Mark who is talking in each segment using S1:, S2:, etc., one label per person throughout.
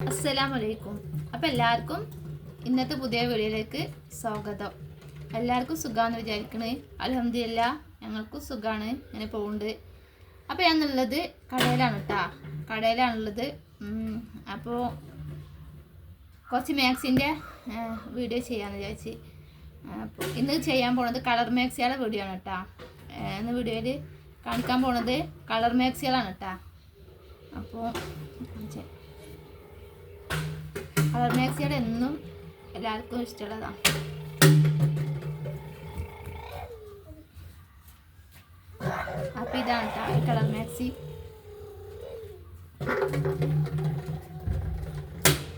S1: അസ്സലാം വലൈക്കും അപ്പോൾ എല്ലാവർക്കും ഇന്നത്തെ പുതിയ വീഡിയോയിലേക്ക് സ്വാഗതം. എല്ലാവർക്കും സുഖമാണെന്ന് വിചാരിക്കണേ. അലഹമില്ല ഞങ്ങൾക്കും സുഖമാണ് ഇങ്ങനെ പോകുന്നുണ്ട് അപ്പോൾ ഞാനുള്ളത് കടയിലാണ് കേട്ടോ കടയിലാണുള്ളത് അപ്പോൾ കുറച്ച് മാക്സിന്റെ വീഡിയോ ചെയ്യാമെന്ന് വിചാരിച്ച്. അപ്പോൾ ഇന്ന് ചെയ്യാൻ പോണത് കളർ മാക്സിയുടെ വീഡിയോ ആണ് കേട്ടോ ഇന്ന് വീഡിയോയിൽ കാണിക്കാൻ പോണത് കളർ മാക്സികളാണ് കേട്ടോ അപ്പോൾ കളർ മാക്സിയുടെ എന്നും എല്ലാവർക്കും ഇഷ്ടമുള്ളതാണ് അപ്പൊ ഇതാണ് ഈ കളർ മാക്സി.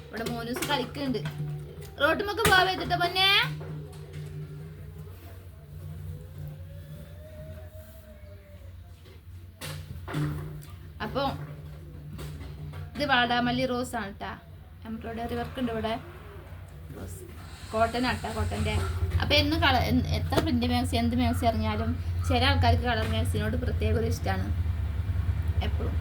S1: ഇവിടെ മോനൂസ് കളിക്കുന്നുണ്ട്. റോട്ടുമൊക്കെ പോവാ എത്തിട്ട പൊന്നെ? അപ്പോൾ ഇത് വാടാമല്ലി റോസ് ആണ് കേട്ടാ എംബ്രോയിഡറി വർക്ക് ഉണ്ട് ഇവിടെ. കോട്ടൺ ആട്ടോ കോട്ടന്റെ. അപ്പോൾ എന്ന് കളർ എത്ര പ്രിന്റ് മാക്സി എന്ത് മാക്സി അറിഞ്ഞാലും ചില ആൾക്കാർക്ക് കളർ മാക്സിനോട് പ്രത്യേക ഒരു ഇഷ്ടമാണ് എപ്പോഴും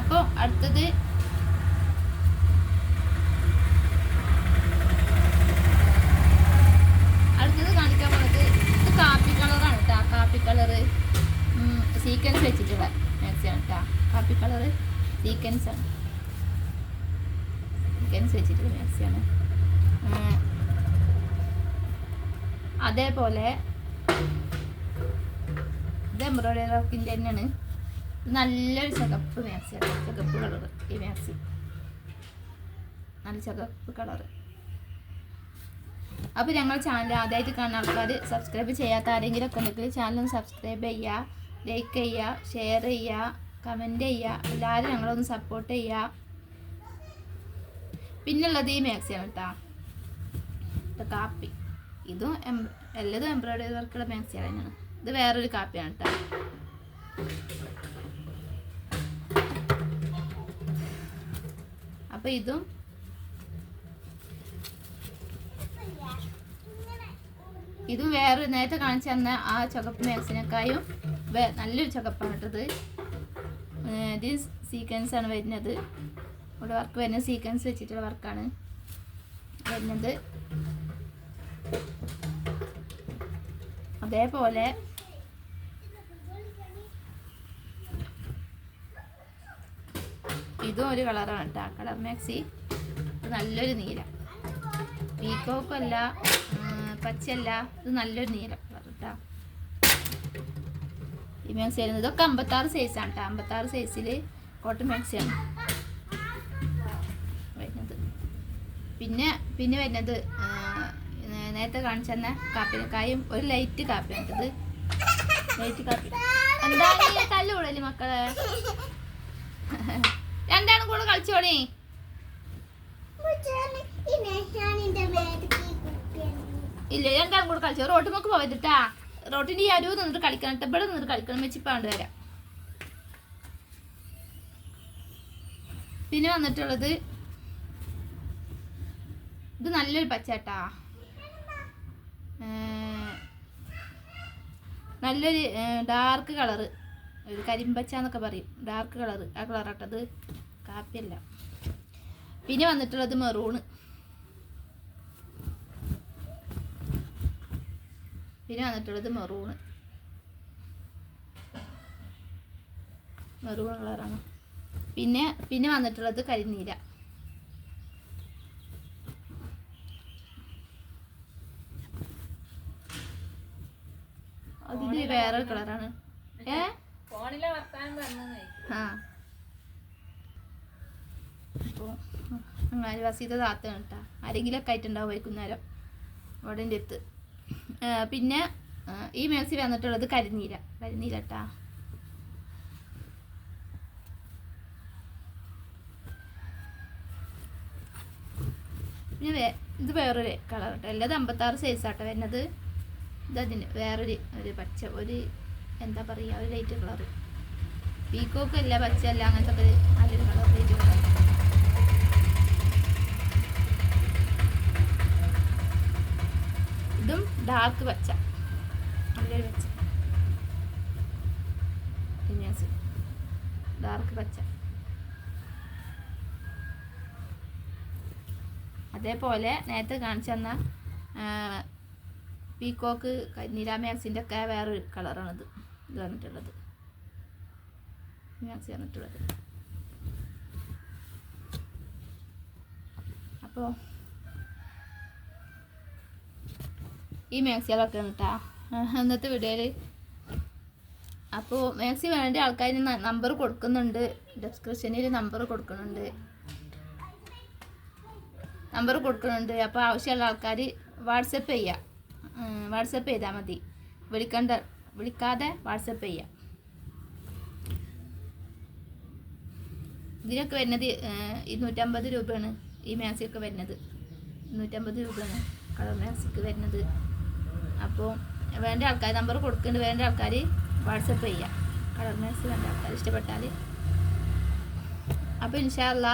S1: അപ്പോൾ അടുത്തത് കാണിക്കാൻ പോകുന്നത് ഇത് കാപ്പി കളറാണ് കേട്ടോ കാപ്പി കളറ് സീക്വൻസ് വെച്ചിട്ടുള്ള മാക്സിയാണ് കേട്ടോ കാപ്പി കളറ് സീക്വൻസ് ആണ്. സീക്വൻസ് വെച്ചിട്ട് മാക്സിയാണ് അതേപോലെ ഇത് എംബ്രോയിഡറി വർക്കിന്റെ തന്നെയാണ്. നല്ലൊരു ചകപ്പ് മാക്സിയാണ് ചകപ്പ് കളർ ഈ മാക്സി നല്ല ചകപ്പ് കളർ അപ്പോൾ ഞങ്ങൾ ചാനൽ ആദ്യമായിട്ട് കാണുന്ന ആൾക്കാർ സബ്സ്ക്രൈബ് ചെയ്യാത്ത ആരെങ്കിലും ഒക്കെ ഉണ്ടെങ്കിൽ ചാനൽ സബ്സ്ക്രൈബ് ചെയ്യുക ലൈക്ക് ചെയ്യുക ഷെയർ ചെയ്യുക. കമന്റ് ചെയ്യുക. എല്ലാവരും ഞങ്ങളൊന്ന് സപ്പോർട്ട് ചെയ്യുക. പിന്നുള്ളത് ഈ മാക്സിയാണ് കേട്ടോ കാപ്പി. ഇതും എല്ലതും എംബ്രോയിഡറി വർക്കുള്ള മാക്സിയാണ് തന്നെയാണ്. ഇത് വേറൊരു കാപ്പിയാണ് കേട്ടോ അപ്പം ഇതും ഇതും വേറൊരു നേരത്തെ കാണിച്ചു തന്ന ആ ചുവപ്പ് മാക്സിനേക്കായും നല്ലൊരു ചുവപ്പാണ് കേട്ടത് ഇത് സീക്വൻസ് ആണ് വരുന്നത്. ഇവിടെ വർക്ക് വരുന്നത് സീക്വൻസ് വെച്ചിട്ടുള്ള വർക്കാണ് വരുന്നത്. അതേപോലെ ഇതും ഒരു കളറാണ് കേട്ടോ കളർ മാക്സി നല്ലൊരു നീല. പീക്കോക്കല്ല പച്ചയല്ല. ഇത് നല്ലൊരു നീല കളർ കേട്ടോ ഈ മാക്സി ആയിരുന്നു ഇതൊക്കെ അമ്പത്താറ് സൈസാണ് കേട്ടോ അമ്പത്താറ് സൈസിൽ കോട്ടൺ മാക്സിയാണ് വരുന്നത്. പിന്നെ പിന്നെ വരുന്നത് നേരത്തെ കാണിച്ചു തന്ന കാപ്പിനക്കായും ഒരു ലൈറ്റ് കാപ്പിയാണ് ഇത്. ലൈറ്റ് കാപ്പി. എന്താ തല്ല് കൂടല്ലേ മക്കളെ? രണ്ടാളും കൂടെ കളിച്ചോണേ ഇല്ല രണ്ടാളും കൂടെ കളിച്ചോ. റോട്ടുമൊക്കെ പോവരുട്ടാ റോട്ടിന്റെ ഈ അരുവ് നിന്നിട്ട് കളിക്കണം ഇവിടെ നിന്നിട്ട് കളിക്കണം വെച്ച് ഇപ്പം വരാം. പിന്നെ വന്നിട്ടുള്ളത് ഇത് നല്ലൊരു പച്ചട്ടാ നല്ലൊരു ഡാർക്ക് കളറ് ഒരു കരിമ്പച്ച എന്നൊക്കെ പറയും. ഡാർക്ക് കളറ് ആ കളറാട്ടത് കാപ്പിയല്ല. പിന്നെ വന്നിട്ടുള്ളത് മെറൂണ് പിന്നെ വന്നിട്ടുള്ളത് മെറൂണ് മെറൂൺ കളറാണ് പിന്നെ പിന്നെ വന്നിട്ടുള്ളത് കരിനീല. അതിന് വേറെ കളറാണ് ഏ? ആ. അപ്പോൾ അങ്ങനെ വസീത താത്താണ് കേട്ടോ ആരെങ്കിലൊക്കെ ആയിട്ടുണ്ടാവും വൈകുന്നേരം. അവിടെ അടുത്ത്. പിന്നെ ഈ മേസി വന്നിട്ടുള്ളത് കരിനീല. കരിനീല കേട്ടാ പിന്നെ ഇത് വേറൊരു കളർ കേട്ടോ. സൈസ് അമ്പത്താറ് സൈസാട്ടോ വരുന്നത്. ഇതതിന് വേറൊരു ഒരു പച്ച ഒരു എന്താ പറയുക ഒരു ലൈറ്റ് കളർ പീക്കോക്കല്ല പച്ച അല്ല അങ്ങനത്തെ ഒരു നല്ലൊരു കളർ ലൈറ്റ് കളർ ഇതും ഡാർക്ക് പച്ച നല്ലൊരു പച്ച ഡാർക്ക് പച്ച അതേപോലെ നേരത്തെ കാണിച്ചു തന്ന പീക്കോക്ക് നീല ഒക്കെ വേറൊരു കളറാണിത്. ഇത് വന്നിട്ടുള്ളത്. മാക്സി വന്നിട്ടുള്ളത്. അപ്പോൾ ഈ മാക്സികളൊക്കെ കേട്ടാ ഇന്നത്തെ വീഡിയോയിൽ അപ്പോൾ മാക്സി വേണ്ട ആൾക്കാരിന് നമ്പർ കൊടുക്കുന്നുണ്ട്. ഡിസ്ക്രിപ്ഷനിൽ നമ്പർ കൊടുക്കുന്നുണ്ട്. നമ്പർ കൊടുക്കുന്നുണ്ട്. അപ്പോൾ ആവശ്യമുള്ള ആൾക്കാർ വാട്സപ്പ് ചെയ്യുക വാട്സപ്പ് ചെയ്താൽ മതി. വിളിക്കണ്ട വിളിക്കാതെ വാട്സപ്പ് ചെയ്യുക ഇതിനൊക്കെ വരുന്നത് ഇരുന്നൂറ്റമ്പത് രൂപയാണ് ഈ മാക്സിയൊക്കെ വരുന്നത്. ഇരുന്നൂറ്റമ്പത് രൂപയാണ് കളർ മാക്സിക്ക് വരുന്നത്. അപ്പോൾ വേണ്ട ആൾക്കാർ നമ്പർ കൊടുക്കുന്നുണ്ട് വേണ്ട ആൾക്കാർ വാട്സപ്പ് ചെയ്യാം. കളർ മാക്സി വേണ്ട ആൾക്കാർ ഇഷ്ടപ്പെട്ടാൽ അപ്പോൾ ഇൻഷാല്ല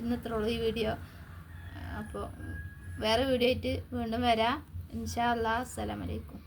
S1: ഇന്നത്ര ഉള്ളൂ ഈ വീഡിയോ അപ്പോൾ വേറെ വീഡിയോ ആയിട്ട് വീണ്ടും വരാം. ഇൻഷാ അല്ലാ അസ്സലാമലൈക്കും